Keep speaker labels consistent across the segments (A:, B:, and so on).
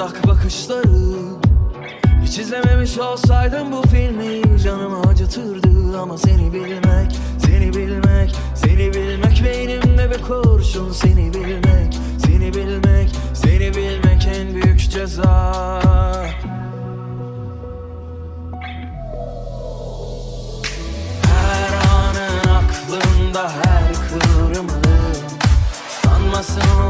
A: uzak bakışları Hiç izlememiş olsaydım bu filmi canımı acıtırdı. Ama seni bilmek, seni bilmek, seni bilmek Beynimde bir kurşun. Seni bilmek, seni bilmek, seni bilmek en büyük ceza. Her anın aklımda her kıvrımı Sanmasınlar asla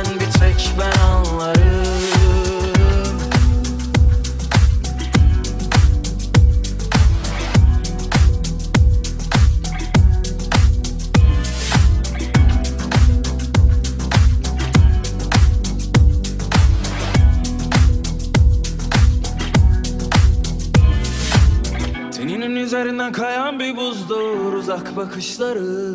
A: bir tek ben anlarım. Teninin üzerinden kayan bir buzdur uzak bakışları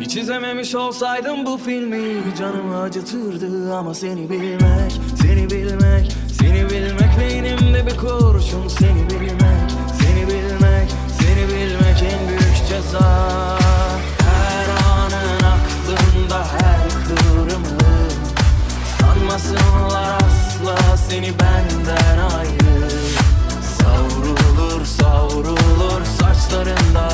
A: Hiç izlememiş olsaydım bu filmi canımı acıtırdı Ama seni bilmek, seni bilmek, seni bilmek Beynimde bir kurşun seni bilmek, seni bilmek, seni bilmek en büyük ceza. Her anın aklımda her kıvrımı Sanmasınlar asla seni benden ayrı. Savrulur savrulur saçlarında